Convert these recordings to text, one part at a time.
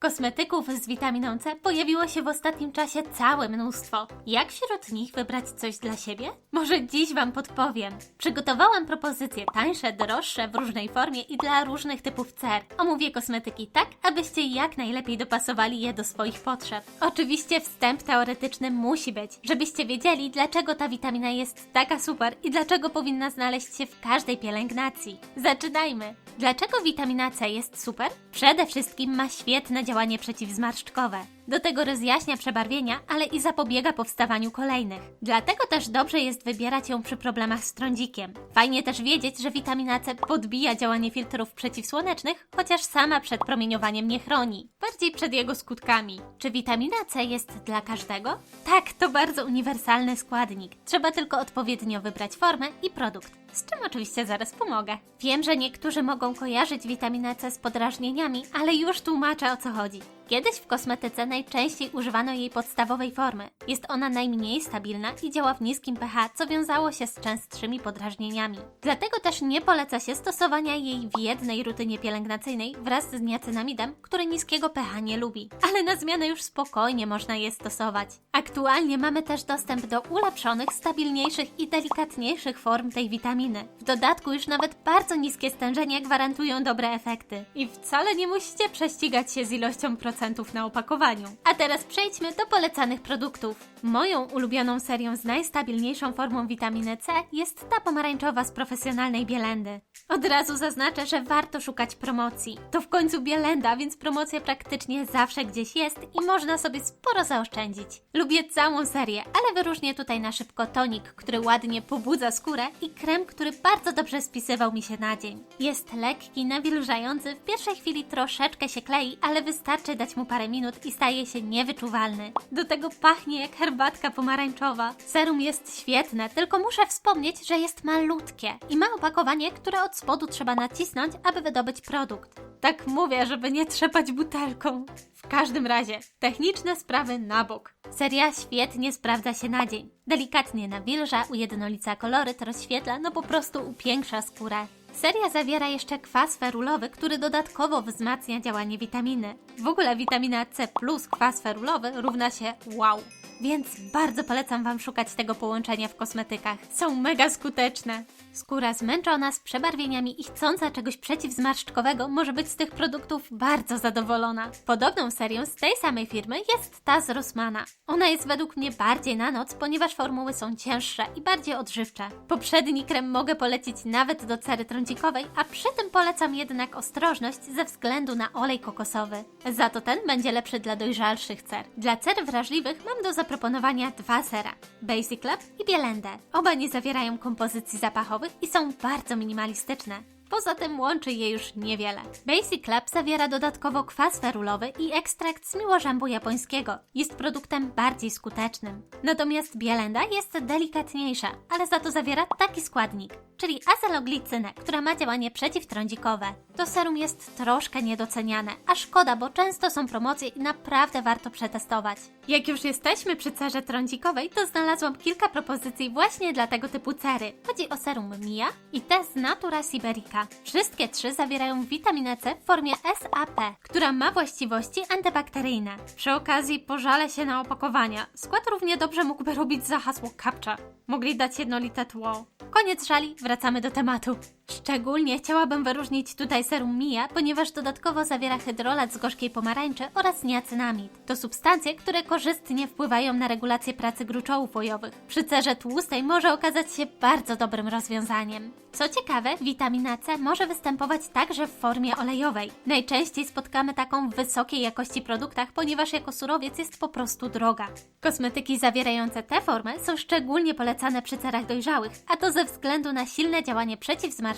Kosmetyków z witaminą C pojawiło się w ostatnim czasie całe mnóstwo. Jak wśród nich wybrać coś dla siebie? Może dziś Wam podpowiem. Przygotowałam propozycje tańsze, droższe, w różnej formie i dla różnych typów cer. Omówię kosmetyki tak, abyście jak najlepiej dopasowali je do swoich potrzeb. Oczywiście wstęp teoretyczny musi być, żebyście wiedzieli, dlaczego ta witamina jest taka super i dlaczego powinna znaleźć się w każdej pielęgnacji. Zaczynajmy! Dlaczego witamina C jest super? Przede wszystkim ma świetne działanie przeciwzmarszczkowe. Do tego rozjaśnia przebarwienia, ale i zapobiega powstawaniu kolejnych. Dlatego też dobrze jest wybierać ją przy problemach z trądzikiem. Fajnie też wiedzieć, że witamina C podbija działanie filtrów przeciwsłonecznych, chociaż sama przed promieniowaniem nie chroni. Bardziej przed jego skutkami. Czy witamina C jest dla każdego? Tak, to bardzo uniwersalny składnik. Trzeba tylko odpowiednio wybrać formę i produkt. Z czym oczywiście zaraz pomogę. Wiem, że niektórzy mogą kojarzyć witaminę C z podrażnieniami, ale już tłumaczę o co chodzi. Kiedyś w kosmetyce najczęściej używano jej podstawowej formy. Jest ona najmniej stabilna i działa w niskim pH, co wiązało się z częstszymi podrażnieniami. Dlatego też nie poleca się stosowania jej w jednej rutynie pielęgnacyjnej wraz z niacinamidem, który niskiego pH nie lubi. Ale na zmianę już spokojnie można je stosować. Aktualnie mamy też dostęp do ulepszonych, stabilniejszych i delikatniejszych form tej witaminy. W dodatku już nawet bardzo niskie stężenia gwarantują dobre efekty. I wcale nie musicie prześcigać się z ilością procentów na opakowaniu. A teraz przejdźmy do polecanych produktów. Moją ulubioną serią z najstabilniejszą formą witaminy C jest ta pomarańczowa z profesjonalnej Bielendy. Od razu zaznaczę, że warto szukać promocji. To w końcu Bielenda, więc promocja praktycznie zawsze gdzieś jest i można sobie sporo zaoszczędzić. Lubię całą serię, ale wyróżnię tutaj na szybko tonik, który ładnie pobudza skórę i krem, który bardzo dobrze spisywał mi się na dzień. Jest lekki, nawilżający, w pierwszej chwili troszeczkę się klei, ale wystarczy dać mu parę minut i staje się niewyczuwalny. Do tego pachnie jak herbatka pomarańczowa. Serum jest świetne, tylko muszę wspomnieć, że jest malutkie i ma opakowanie, które od spodu trzeba nacisnąć, aby wydobyć produkt. Tak mówię, żeby nie trzepać butelką. W każdym razie, techniczne sprawy na bok. Seria świetnie sprawdza się na dzień. Delikatnie nawilża, ujednolica koloryt, rozświetla, no po prostu upiększa skórę. Seria zawiera jeszcze kwas ferulowy, który dodatkowo wzmacnia działanie witaminy. W ogóle witamina C plus kwas ferulowy równa się wow. Więc bardzo polecam Wam szukać tego połączenia w kosmetykach. Są mega skuteczne. Skóra zmęczona, z przebarwieniami i chcąca czegoś przeciwzmarszczkowego może być z tych produktów bardzo zadowolona. Podobną serią z tej samej firmy jest ta z Rossmana. Ona jest według mnie bardziej na noc, ponieważ formuły są cięższe i bardziej odżywcze. Poprzedni krem mogę polecić nawet do cery trądzikowej, a przy tym polecam jednak ostrożność ze względu na olej kokosowy. Za to ten będzie lepszy dla dojrzalszych cer. Dla cer wrażliwych mam do zaproponowania dwa sera. Basic Lab i Bielendę. Oba nie zawierają kompozycji zapachowych i są bardzo minimalistyczne. Poza tym łączy je już niewiele. Basic Lab zawiera dodatkowo kwas ferulowy i ekstrakt z miłożębu japońskiego. Jest produktem bardziej skutecznym. Natomiast Bielenda jest delikatniejsza, ale za to zawiera taki składnik, czyli azeloglicynę, która ma działanie przeciwtrądzikowe. To serum jest troszkę niedoceniane, a szkoda, bo często są promocje i naprawdę warto przetestować. Jak już jesteśmy przy cerze trądzikowej, to znalazłam kilka propozycji właśnie dla tego typu cery. Chodzi o serum Mia i te z Natura Siberica. Wszystkie trzy zawierają witaminę C w formie SAP, która ma właściwości antybakteryjne. Przy okazji pożalę się na opakowania. Skład równie dobrze mógłby robić za hasło kapcza. Mogli dać jednolite tło. Koniec żali, wracamy do tematu. Szczególnie chciałabym wyróżnić tutaj serum Mia, ponieważ dodatkowo zawiera hydrolat z gorzkiej pomarańczy oraz niacynamid. To substancje, które korzystnie wpływają na regulację pracy gruczołów łojowych. Przy cerze tłustej może okazać się bardzo dobrym rozwiązaniem. Co ciekawe, witamina C może występować także w formie olejowej. Najczęściej spotkamy taką w wysokiej jakości produktach, ponieważ jako surowiec jest po prostu droga. Kosmetyki zawierające tę formę są szczególnie polecane przy cerach dojrzałych, a to ze względu na silne działanie przeciwzmarszczkowe,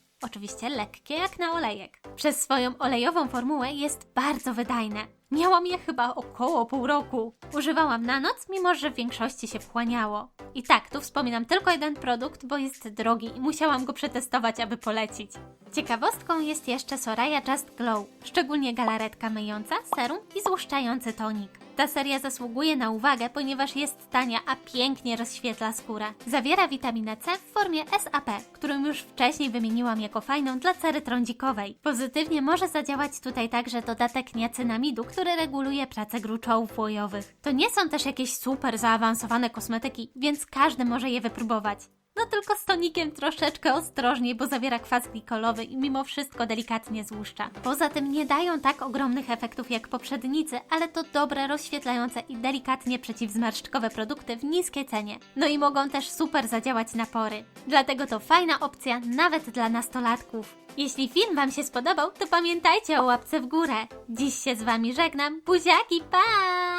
wchłanialność, a także wsparcie bariery hydrolipidowej. Nadaje się także do cer wrażliwych. Mogę tutaj polecić na przykład serum Basic Lab. Bazuje ono na lekkich olejach, a poza witaminą C zawiera jeszcze na przykład koenzym Q10. To serum jest bardzo uniwersalne i myślę, że spokojnie można wypróbować je nawet przy trądziku, bo mimo wszystko jest lekkie. Oczywiście lekkie jak na olejek. Przez swoją olejową formułę jest bardzo wydajne. Miałam je chyba około pół roku. Używałam na noc, mimo że w większości się wchłaniało. I tak, tu wspominam tylko jeden produkt, bo jest drogi i musiałam go przetestować, aby polecić. Ciekawostką jest jeszcze Soraya Just Glow, szczególnie galaretka myjąca, serum i złuszczający tonik. Ta seria zasługuje na uwagę, ponieważ jest tania, a pięknie rozświetla skórę. Zawiera witaminę C w formie SAP, którą już wcześniej wymieniłam jako fajną dla cery trądzikowej. Pozytywnie może zadziałać tutaj także dodatek niacynamidu, który reguluje pracę gruczołów łojowych. To nie są też jakieś super zaawansowane kosmetyki, więc każdy może je wypróbować. No tylko z tonikiem troszeczkę ostrożniej, bo zawiera kwas glikolowy i mimo wszystko delikatnie złuszcza. Poza tym nie dają tak ogromnych efektów jak poprzednicy, ale to dobre, rozświetlające i delikatnie przeciwzmarszczkowe produkty w niskiej cenie. No i mogą też super zadziałać na pory. Dlatego to fajna opcja nawet dla nastolatków. Jeśli film Wam się spodobał, to pamiętajcie o łapce w górę. Dziś się z Wami żegnam. Buziaki, pa!